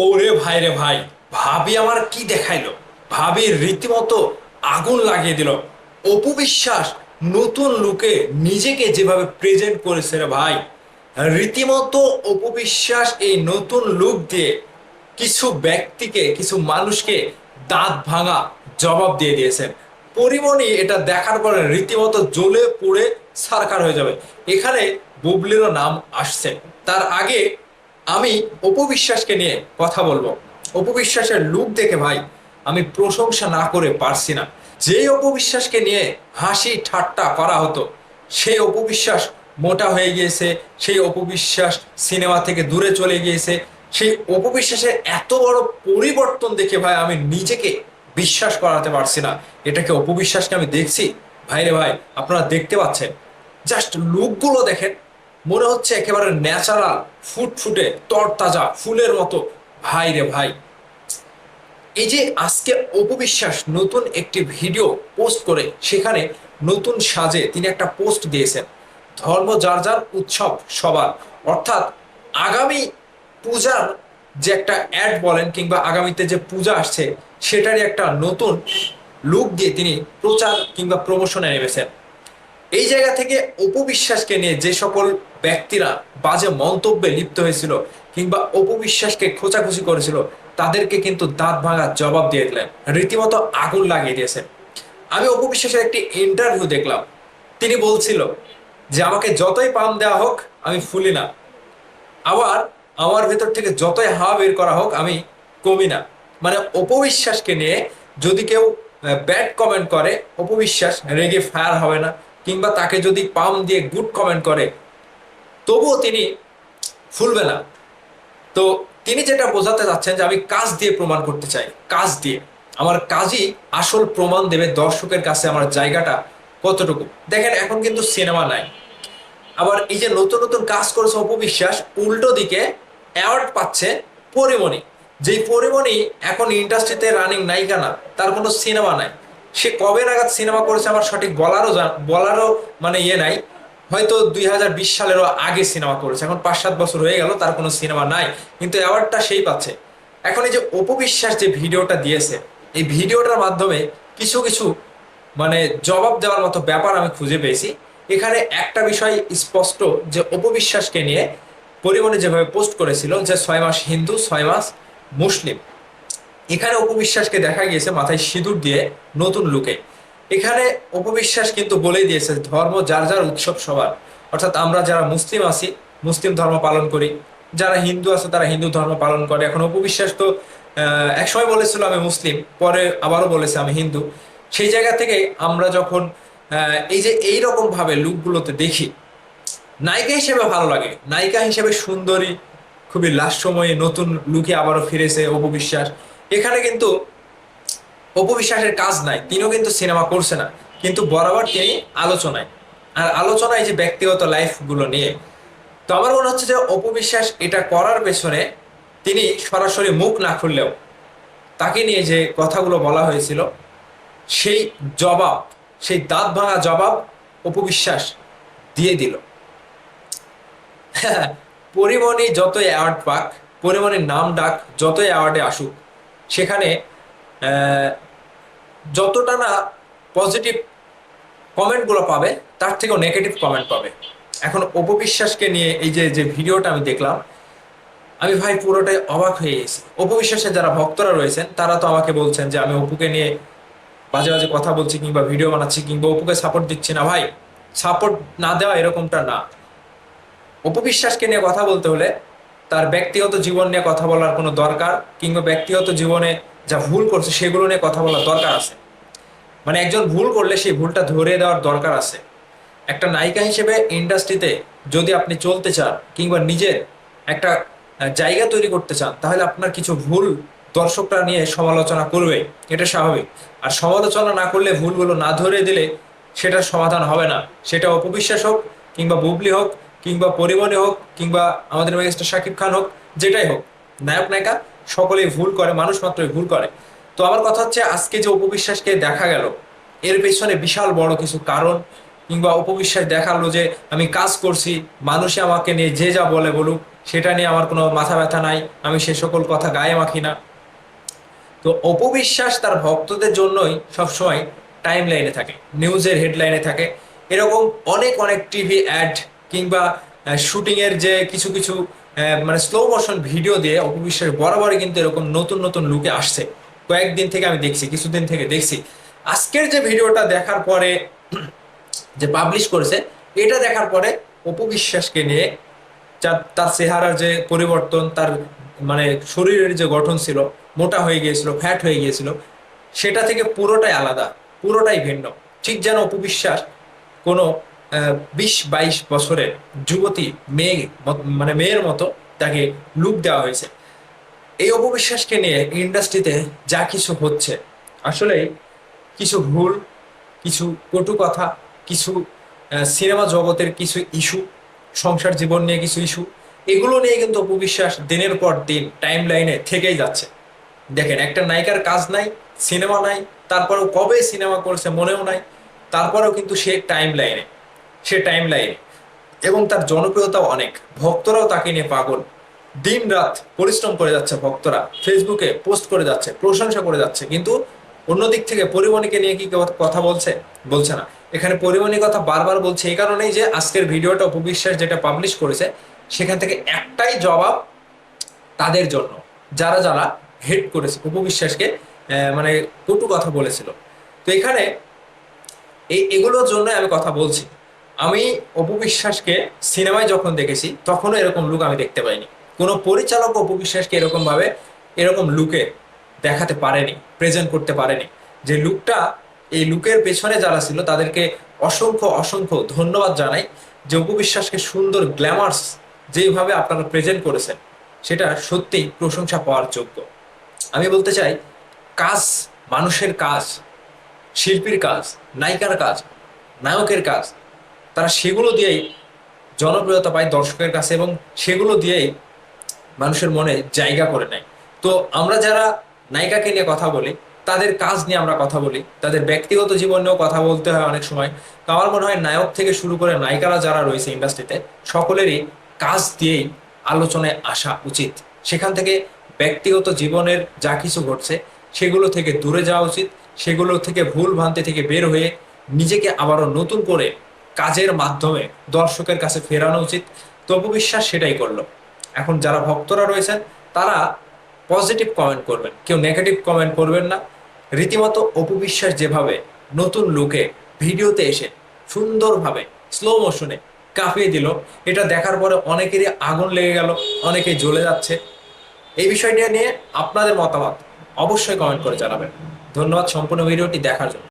ওরে ভাই রে ভাই, ভাবি আমার কি দেখাইলো? ভাবি রীতিমতো আগুন লাগিয়ে দিল। অপু বিশ্বাস, নতুন লুকে নিজেকে যেভাবে প্রেজেন্ট করেছে রে ভাই, রীতিমতো অপু বিশ্বাস এই নতুন লুক দিয়ে কিছু ব্যক্তিকে, কিছু মানুষকে দাঁত ভাঙা জবাব দিয়ে দিয়েছেন। পরিমণি এটা দেখার পরে রীতিমতো জ্বলে পুড়ে সারকার হয়ে যাবে। এখানে বুবলিরও নাম আসছে। তার আগে আমি অপবিশ্বাসকে নিয়ে কথা বলব। অপবিশ্বাসের লুক দেখে ভাই, আমি প্রশংসা না করে পারছি না। যেই অপবিশ্বাসকে নিয়ে হাসি ঠাট্টা করা হতো, সেই অপবিশ্বাস মোটা হয়ে গিয়েছে, সেই অপবিশ্বাস সিনেমা থেকে দূরে চলে গিয়েছে। সেই অপবিশ্বাসের এত বড় পরিবর্তন দেখে ভাই, আমি নিজেকে বিশ্বাস করাতে পারছি না। এটাকে অপবিশ্বাসকে আমি দেখছি। ভাই রে ভাই, আপনারা দেখতে পাচ্ছেন। জাস্ট লুকগুলো দেখেন। মনে হচ্ছে একেবারে ন্যাচারাল, ফুটফুটে, তরতাজা, ফুলের মতো। ভাই রে ভাই। এই যে আজকে অপবিশ্বাস নতুন একটি ভিডিও পোস্ট করে, সেখানে নতুন সাজে তিনি একটা পোস্ট দিয়েছেন। ধর্ম যার যার উৎসব সবার। অর্থাৎ আগামী পূজার যে একটা অ্যাড বলেন কিংবা আগামীতে যে পূজা আসছে, সেটারই একটা নতুন লুক দিয়ে তিনি প্রচার কিংবা প্রমোশনে নেমেছেন। এই জায়গা থেকে অপবিশ্বাসকে নিয়ে যে সকল ব্যক্তিরা বাজে মন্তব্যে লিপ্ত হয়েছিল কিংবা অপবিশ্বাসকে খোঁচাখুচি করেছিল, তাদেরকে কিন্তু দাঁত ভাঙা জবাব দিয়ে দিলেন। রীতিমতো আগুন লাগিয়ে দিয়েছেন আমি অপবিশ্বাসের একটি ইন্টারভিউ দেখলাম। তিনি বলছিল যে, আমাকে যতই পাম দেওয়া হোক, আমি ফুলি না। আবার আমার ভেতর থেকে যতই হাওয়া বের করা হোক, আমি কমি না। মানে অপবিশ্বাসকে নিয়ে যদি কেউ ব্যাড কমেন্ট করে, অপবিশ্বাস রেগে ফায়ার হবে না। কিংবা তাকে যদি পাম দিয়ে গুড কমেন্ট করে, তবুও তিনি ফুলবে না। তো তিনি যেটা বোঝাতে চাচ্ছেন যে আমি কাজ দিয়ে প্রমাণ করতে চাই, কাজ দিয়ে। আমার কাজই আসল প্রমাণ দেবে দর্শকের কাছে আমার জায়গাটা কতটুকু। দেখেন, এখন কিন্তু সিনেমা নাই। আবার এই যে নতুন নতুন কাজ করেছে অপবিশ্বাস উল্টো দিকে অ্যাওয়ার্ড পাচ্ছে পরিমণি। যেই পরিমণি এখন ইন্ডাস্ট্রিতে রানিং নায়িকা না, তার কোনো সিনেমা নাই। সে কবে নাগাদ সিনেমা করেছে আমার সঠিক বলারও বলারও মানে ইয়ে নাই। হয়তো দুই হাজার বিশ সালেরও আগে সিনেমা করেছে। এখন পাঁচ সাত বছর হয়ে গেল, তার কোনো সিনেমা নাই। কিন্তু অ্যাওয়ার্ডটা সেই পাচ্ছে। এখন এই যে অপবিশ্বাস যে ভিডিওটা দিয়েছে, এই ভিডিওটার মাধ্যমে কিছু কিছু মানে জবাব দেওয়ার মতো ব্যাপার আমি খুঁজে পেয়েছি। এখানে একটা বিষয় স্পষ্ট যে অপবিশ্বাসকে নিয়ে পরিমণি যেভাবে পোস্ট করেছিল যে ছয় মাস হিন্দু, ছয় মাস মুসলিম। এখানে উপবিশ্বাসকে দেখা গিয়েছে মাথায় সিঁদুর দিয়ে নতুন লুকে। এখানে অপবিশ্বাস কিন্তু বলেই দিয়েছে, ধর্ম যার যার উৎসব সবার। অর্থাৎ আমরা যারা মুসলিম আছি, মুসলিম ধর্ম পালন করি। যারা হিন্দু আছে, তারা হিন্দু ধর্ম পালন করে। এখন উপবিশ্বাস তো একসময় বলেছিল আমি মুসলিম, পরে আবারও বলেছে আমি হিন্দু। সেই জায়গা থেকে আমরা যখন এই যে এই রকম ভাবে লুকগুলোতে দেখি, নায়িকা হিসেবে ভালো লাগে। নায়িকা হিসেবে সুন্দরী, খুবই লাস্ট সময়ে নতুন লুকে আবারও ফিরেছে অপবিশ্বাস এখানে কিন্তু অপবিশ্বাসের কাজ নাই, তিনিও কিন্তু সিনেমা করছে না, কিন্তু বরাবর তিনি আলোচনায়। আর আলোচনায় যে ব্যক্তিগত লাইফগুলো নিয়ে, তো আমার মনে হচ্ছে যে অপবিশ্বাস এটা করার পেছনে তিনি সরাসরি মুখ না খুললেও তাকে নিয়ে যে কথাগুলো বলা হয়েছিল, সেই জবাব, সেই দাঁত ভাঙা জবাব অপবিশ্বাস দিয়ে দিল। পরিমণি যতই অ্যাওয়ার্ড পাক, পরিমণির নাম ডাক যতই অ্যাওয়ার্ডে আসুক সেখানে যতটা না পজিটিভ কমেন্টগুলো পাবে, তার থেকেও নেগেটিভ কমেন্ট পাবে। এখন অপবিশ্বাসকে নিয়ে এই যে যে ভিডিওটা আমি দেখলাম, আমি ভাই পুরোটাই অবাক হয়ে গেছি। অপবিশ্বাসের যারা ভক্তরা রয়েছেন, তারা তো আমাকে বলছেন যে, আমি অপুকে নিয়ে বাজে বাজে কথা বলছি কিংবা ভিডিও বানাচ্ছি কিংবা অপুকে সাপোর্ট দিচ্ছি না। ভাই সাপোর্ট না দেওয়া এরকমটা না। অপবিশ্বাসকে নিয়ে কথা বলতে হলে তার ব্যক্তিগত জীবন নিয়ে কথা বলার কোনো দরকার কিংবা ব্যক্তিগত জীবনে যা ভুল করছে সেগুলো নিয়ে কথা বলার দরকার আছে। মানে একজন ভুল করলে সেই ভুলটা ধরে দেওয়ার দরকার আছে। একটা নায়িকা হিসেবে ইন্ডাস্ট্রিতে যদি আপনি চলতে চান কিংবা নিজের একটা জায়গা তৈরি করতে চান, তাহলে আপনার কিছু ভুল দর্শকরা নিয়ে সমালোচনা করবে। এটা স্বাভাবিক। আর সমালোচনা না করলে ভুলগুলো না ধরে দিলে সেটার সমাধান হবে না। সেটা অপবিশ্বাস হোক কিংবা বুবলি হোক কিংবা পরিমণি হোক কিংবা আমাদের মেগাস্টার শাকিব খান হোক, যেটাই হোক, নায়ক নায়িকা সকলেই ভুল করে, মানুষ মাত্রই ভুল করে। তো আমার কথা হচ্ছে, আজকে যে অপবিশ্বাসকে দেখা গেল, এর পেছনে বিশাল বড় কিছু কারণ কিংবা অপবিশ্বাস দেখাল যে আমি কাজ করছি মানুষে আমাকে নিয়ে যে যা বলে বলুক, সেটা নিয়ে আমার কোনো মাথা ব্যথা নাই, আমি সে সকল কথা গায়ে মাখি না। তো অপবিশ্বাস তার ভক্তদের জন্যই সবসময় টাইম লাইনে থাকে নিউজের হেডলাইনে থাকে। এরকম অনেক অনেক টিভি অ্যাড কিংবা শুটিং এর যে কিছু কিছু মানে স্লো মোশন ভিডিও দিয়ে অপবিশ্বাস বরাবরই কিন্তু এরকম নতুন নতুন লুকে আসছে। কয়েকদিন থেকে আমি দেখছি, কিছুদিন থেকে দেখছি। আজকের যে ভিডিওটা দেখার পরে, যে পাবলিশ করেছে, এটা দেখার পরে অপবিশ্বাসকে নিয়ে তার চেহারার যে পরিবর্তন, তার মানে শরীরের যে গঠন ছিল, মোটা হয়ে গিয়েছিল ফ্যাট হয়ে গিয়েছিল, সেটা থেকে পুরোটাই আলাদা, পুরোটাই ভিন্ন। ঠিক যেন অপবিশ্বাস কোনো বিশ বাইশ বছরের যুবতী মেয়ে মানে মেয়ের মতো তাকে লুক দেওয়া হয়েছে। এই অপবিশ্বাসকে নিয়ে ইন্ডাস্ট্রিতে যা কিছু হচ্ছে, আসলে কিছু ভুল, কিছু কটু কথা, কিছু সিনেমা জগতের কিছু ইস্যু সংসার জীবন নিয়ে কিছু ইস্যু এগুলো নিয়ে কিন্তু অপবিশ্বাস দিনের পর দিন টাইম লাইনে থেকেই যাচ্ছে। দেখেন, একটা নায়িকার কাজ নাই সিনেমা নাই, তারপরেও কবে সিনেমা করছে মনেও নাই, তারপরেও কিন্তু সে টাইম লাইনে সে টাইম লাইনে এবং তার জনপ্রিয়তাও অনেক। ভক্তরাও তাকে নিয়ে পাগল। দিন রাত পরিশ্রম করে যাচ্ছে ভক্তরা। ফেসবুকে পোস্ট করে যাচ্ছে, প্রশংসা করে যাচ্ছে। কিন্তু অন্যদিক থেকে পরিমণিকে নিয়ে কি কথা বলছে? বলছে না। এখানে পরিমণি কথা বারবার বলছে এই কারণেই যে আজকের ভিডিওটা উপবিশ্বাস যেটা পাবলিশ করেছে, সেখান থেকে একটাই জবাব তাদের জন্য। যারা যারা হেড করেছে উপবিশ্বাসকে মানে কটু কথা বলেছিল। তো এখানে এই এগুলোর জন্য আমি কথা বলছি। আমি অপবিশ্বাসকে সিনেমায় যখন দেখেছি, তখনও এরকম লুক আমি দেখতে পাইনি। কোনো পরিচালক অপবিশ্বাসকে এরকম ভাবে এরকম লুকে দেখাতে পারেনি প্রেজেন্ট করতে পারেনি। যে লুকটা এই লুকের পেছনে যারা ছিল, তাদেরকে অসংখ্য অসংখ্য ধন্যবাদ জানাই যে অপবিশ্বাসকে সুন্দর গ্ল্যামার্স যেভাবে আপনারা প্রেজেন্ট করেছেন, সেটা সত্যিই প্রশংসা পাওয়ার যোগ্য। আমি বলতে চাই, কাজ, মানুষের কাজ, শিল্পীর কাজ, নায়িকার কাজ, নায়কের কাজ তারা সেগুলো দিয়েই জনপ্রিয়তা পায় দর্শকের কাছে এবং সেগুলো দিয়েই মানুষের মনে জায়গা করে নেয়। তো আমরা যারা নায়িকাকে নিয়ে কথা বলি, তাদের কাজ নিয়ে আমরা কথা বলি, তাদের ব্যক্তিগত জীবন নিয়েও কথা বলতে হয় অনেক সময়। তো আমার মনে হয় নায়ক থেকে শুরু করে নায়িকারা যারা রয়েছে ইন্ডাস্ট্রিতে, সকলেরই কাজ দিয়েই আলোচনায় আসা উচিত। সেখান থেকে ব্যক্তিগত জীবনের যা কিছু ঘটছে, সেগুলো থেকে দূরে যাওয়া উচিত, সেগুলো থেকে ভুল ভ্রান্তি থেকে বের হয়ে নিজেকে আবারও নতুন করে কাজের মাধ্যমে দর্শকের কাছে ফেরানো উচিত। তবু বিশ্বাস সেটাই করল। এখন যারা ভক্তরা রয়েছেন, তারা পজিটিভ কমেন্ট করবেন। কেউ নেগেটিভ কমেন্ট করবেন না। রীতিমতো অপবিশ্বাস যেভাবে নতুন লোকে ভিডিওতে এসে সুন্দরভাবে স্লো মোশনে কাঁপিয়ে দিল, এটা দেখার পরে অনেকেরই আগুন লেগে গেল, অনেকেই জ্বলে যাচ্ছে। এই বিষয়টা নিয়ে আপনাদের মতামত অবশ্যই কমেন্ট করে জানাবেন। ধন্যবাদ, সম্পূর্ণ ভিডিওটি দেখার জন্য।